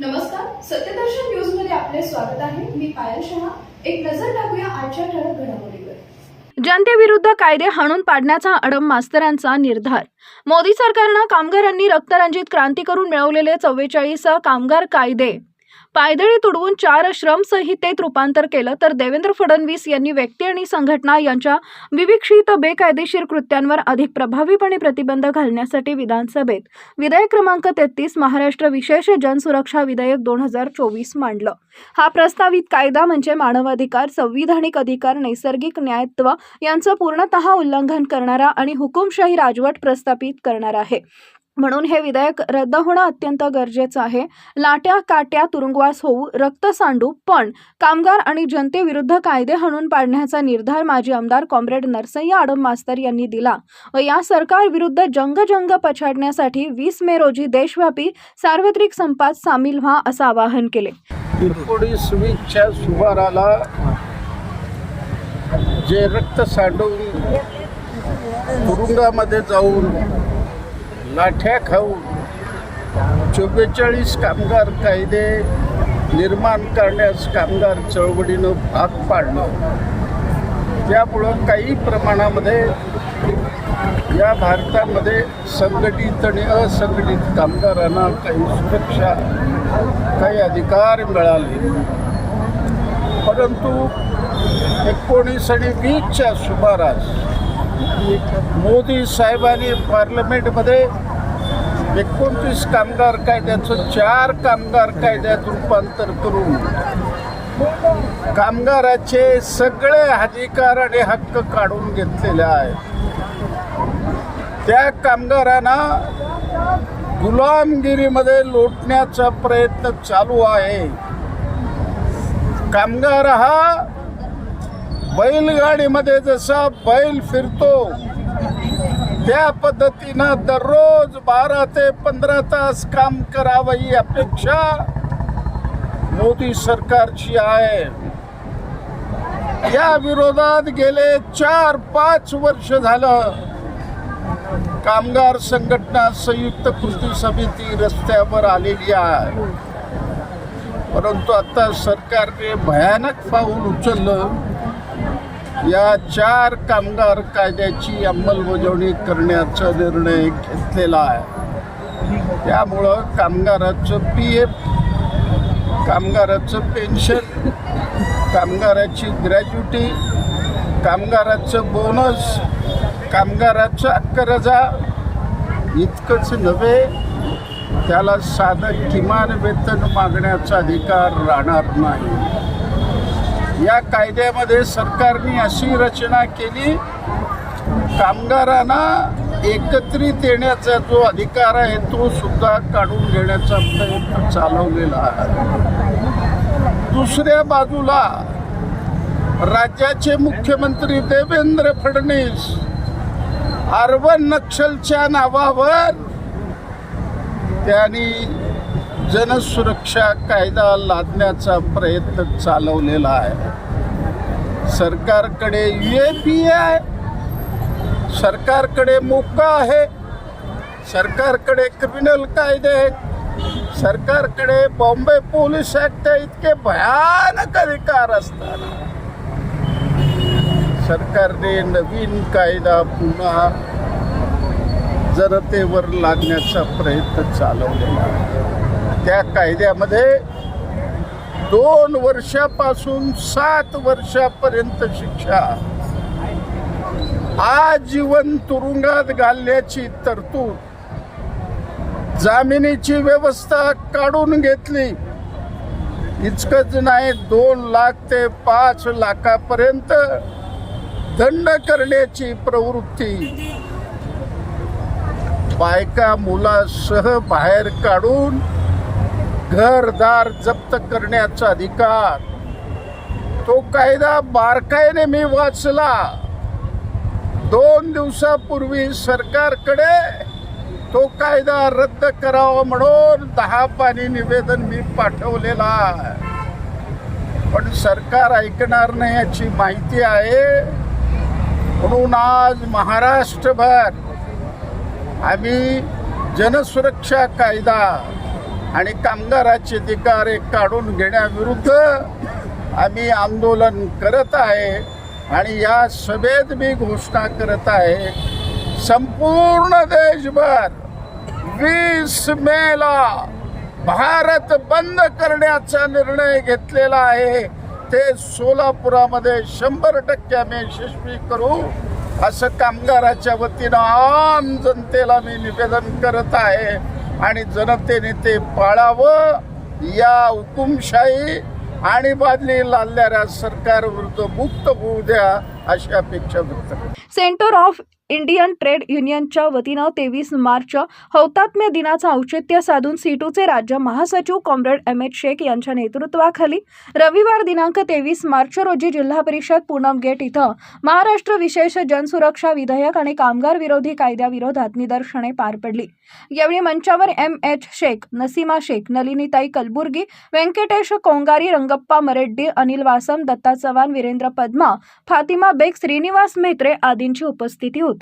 नमस्कार सत्यदर्शन न्यूजमध्ये आपले स्वागत आहे. मी पायल शहा. एक नजर टाकूया आजच्या ठळक घडामोडीवर. जनतेविरुद्ध कायदे हाणून पाडण्याचा अडम मास्तरांचा निर्धार. मोदी सरकारनं कामगारांनी रक्तरंजित क्रांती करून मिळवलेले चव्वेचाळीस कामगार कायदे. पायदळी तुडवून चार श्रमसंहितेत रूपांतर केलं तर देवेंद्र फडणवीस यांनी व्यक्ती आणि संघटना यांच्या विविक्षित बेकायदेशीर कृत्यांवर अधिक प्रभावीपणे प्रतिबंध घालण्यासाठी विधानसभेत विधेयक क्रमांक तेहतीस महाराष्ट्र विशेष जनसुरक्षा विधेयक दोन हजार चोवीस मांडलं. हा प्रस्तावित कायदा म्हणजे मानवाधिकार संविधानिक अधिकार नैसर्गिक न्यायत्व यांचं पूर्णतः उल्लंघन करणारा आणि हुकुमशाही राजवट प्रस्थापित करणारा आहे. म्हणून हे विधेयक रद्द होणं अत्यंत गरजेचं आहे. लाट्या काट्या तुरुंगवास होऊ रक्त सांडू पण कामगार आणि जनतेविरुद्ध कायदे हाणून पाडण्याचा निर्धार माजी आमदार कॉम्रेड नरसय्या आडम मास्तर यांनी दिला. व या सरकारविरुद्ध जंगजंग पछाडण्यासाठी वीस मे रोजी देशव्यापी सार्वत्रिक संपात सामील व्हा असं आवाहन केले. एकोणीस वीसच्या सुमाराला जे रक्त सांडून तुरुंगामध्ये जाऊन लाठ्या खाऊन चव्वेचाळीस कामगार कायदे निर्माण करण्यास कामगार चळवळीनं भाग पाडलं. त्यामुळं काही प्रमाणामध्ये या भारतामध्ये संघटित आणि असंघटित कामगारांना काही सुरक्षा काही अधिकार मिळाले. परंतु एकोणीस आणि वीसच्या सुमारास मोदी साहेबांनी पार्लमेंटमध्ये एकोणतीस कामगार कायद्याचं चार कामगार कायद्यात रूपांतर करून कामगाराचे सगळे अधिकार आणि हक्क काढून घेतलेले आहेत. त्या कामगारांना गुलामगिरीमध्ये लोटण्याचा प्रयत्न चालू आहे. कामगार हा बैलगाडीमध्ये जसा बैल फिरतो त्या पद्धतीनं दररोज बारा ते पंधरा तास काम करावं ही अपेक्षा मोदी सरकारची आहे. या विरोधात गेले चार पाच वर्ष झालं कामगार संघटना संयुक्त कृती समिती रस्त्यावर आलेली आहे. परंतु आता सरकारने भयानक पाऊल उचललं. या चार कामगार कायद्याची अंमलबजावणी करण्याचा निर्णय घेतलेला आहे. त्यामुळं कामगाराचं पी एफ कामगाराचं पेन्शन कामगाराची ग्रॅज्युटी कामगाराचं बोनस कामगाराचा कर्जा इतकंच नव्हे त्याला साधं किमान वेतन मागण्याचा अधिकार राहणार नाही. या कायद्यामध्ये सरकारने अशी रचना केली कामगारांना एकत्रित येण्याचा जो अधिकार आहे तो सुद्धा काढून घेण्याचा प्रयत्न चालवलेला आहे. दुसऱ्या बाजूला राज्याचे मुख्यमंत्री देवेंद्र फडणवीस अर्बन नक्षलच्या नावावर त्यांनी जनसुरक्षा कायदा लादण्याचा प्रयत्न चालवलेला आहे. सरकारकडे यू ए पी आहे. सरकारकडे मोका आहे. सरकारकडे क्रिमिनल कायदे आहेत. सरकारकडे बॉम्बे पोलीस ऍक्ट इतके भयानक अधिकार असतात. सरकारने नवीन कायदा पुन्हा जनतेवर लादण्याचा प्रयत्न चालवलेला आहे. त्या कायद्यामध्ये दोन वर्षापासून सात वर्षापर्यंत शिक्षा. आजीवन तुरुंगात घालण्याची तरतूद. जामिनीची व्यवस्था काढून घेतली. इतकंच नाही दोन लाख ते पाच लाखापर्यंत दंड करण्याची प्रवृत्ती. बायका मुलासह बाहेर काढून घरदार जप्त करण्याचा अधिकार. तो कायदा बारकाईने मी वाचला. दोन दिवसापूर्वी सरकारकडे तो कायदा रद्द करावा म्हणून दहा पाणी निवेदन मी पाठवलेला पण सरकार ऐकणार नाही याची माहिती आहे. म्हणून आज महाराष्ट्रभर आम्ही जनसुरक्षा कायदा आणि कामगाराचे अधिकार काढून घेण्याविरुद्ध आम्ही आंदोलन करत आहे आणि या सभेत मी घोषणा करत आहे संपूर्ण देशभर वीस मेला भारत बंद करण्याचा निर्णय घेतलेला आहे. ते सोलापुरामध्ये शंभर टक्के आम्ही यशस्वी करू असं कामगाराच्या वतीनं आम जनतेला मी निवेदन करत आहे. आणि जनतेने ते पाळावं या हुकुमशाही आणि बादली लादणाऱ्या सरकारविरुद्ध मुक्त होऊ द्या अशी अपेक्षा व्यक्त सेंटर ऑफ इंडियन ट्रेड युनियनच्या वतीनं तेवीस मार्च हौतात्म्य दिनाचं औचित्य साधून सीटूचे राज्य महासचिव कॉम्रेड एम एच शेख यांच्या नेतृत्वाखाली रविवार दिनांक तेवीस मार्च रोजी जिल्हा परिषद पूनम गेट इथं महाराष्ट्र विशेष जनसुरक्षा विधेयक आणि कामगार विरोधी कायद्याविरोधात निदर्शने पार पडली. यावेळी मंचावर एम एच शेख नसीमा शेख नलिनीताई कलबुर्गी व्यंकटेश कोंगारी रंगप्पा मरेड्डी अनिल वासम दत्ता चव्हाण वीरेंद्र पद्मा फातिमा बेग श्रीनिवास म्हेत्रे आदींची उपस्थिती होती.